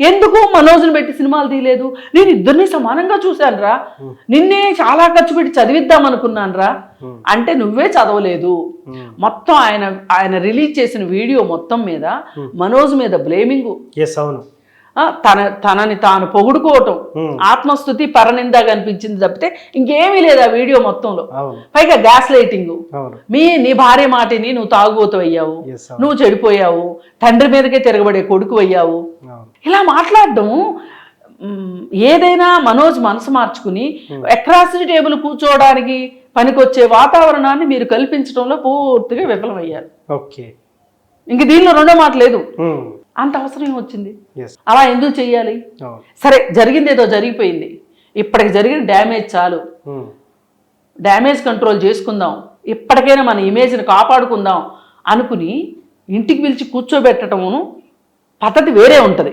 ఎందుకు మనోజ్ని పెట్టి సినిమాలు తీయలేదు? నేను ఇద్దరిని సమానంగా చూశాను రా నిన్నే చాలా ఖర్చు పెట్టి చదివిద్దాం అనుకున్నాను రా అంటే నువ్వే చదవలేదు. మొత్తం ఆయన ఆయన రిలీజ్ చేసిన వీడియో మొత్తం మీద మనోజ్ మీద బ్లేమింగ్. అవును. తన తనని తాను పొగుడుకోవటం. ఆత్మస్థుతి పరనిందా కనిపించింది తప్పితే ఇంకేమీ లేదు ఆ వీడియో మొత్తంలో. పైగా గ్యాస్ లైటింగ్ మీ నీ భార్య మాటిని నువ్వు తాగుబోతు అయ్యావు. నువ్వు చెడిపోయావు. తండ్రి మీదకే తిరగబడే కొడుకు అయ్యావు. ఇలా మాట్లాడడం ఏదైనా మనోజ్ మనసు మార్చుకుని అక్రాసిటీ టేబుల్ కూర్చోవడానికి పనికొచ్చే వాతావరణాన్ని మీరు కల్పించడంలో పూర్తిగా విఫలమయ్యారు. ఓకే. ఇంక దీనిలో రెండో మాట లేదు. అంత అవసరం వచ్చింది అలా ఎందుకు చెయ్యాలి సరే జరిగింది ఏదో జరిగిపోయింది. ఇప్పటికి జరిగిన డ్యామేజ్ చాలు. డ్యామేజ్ కంట్రోల్ చేసుకుందాం. ఇప్పటికైనా మన ఇమేజ్ని కాపాడుకుందాం అనుకుని ఇంటికి పిలిచి కూర్చోబెట్టడమును పద్ధతి వేరే ఉంటుంది.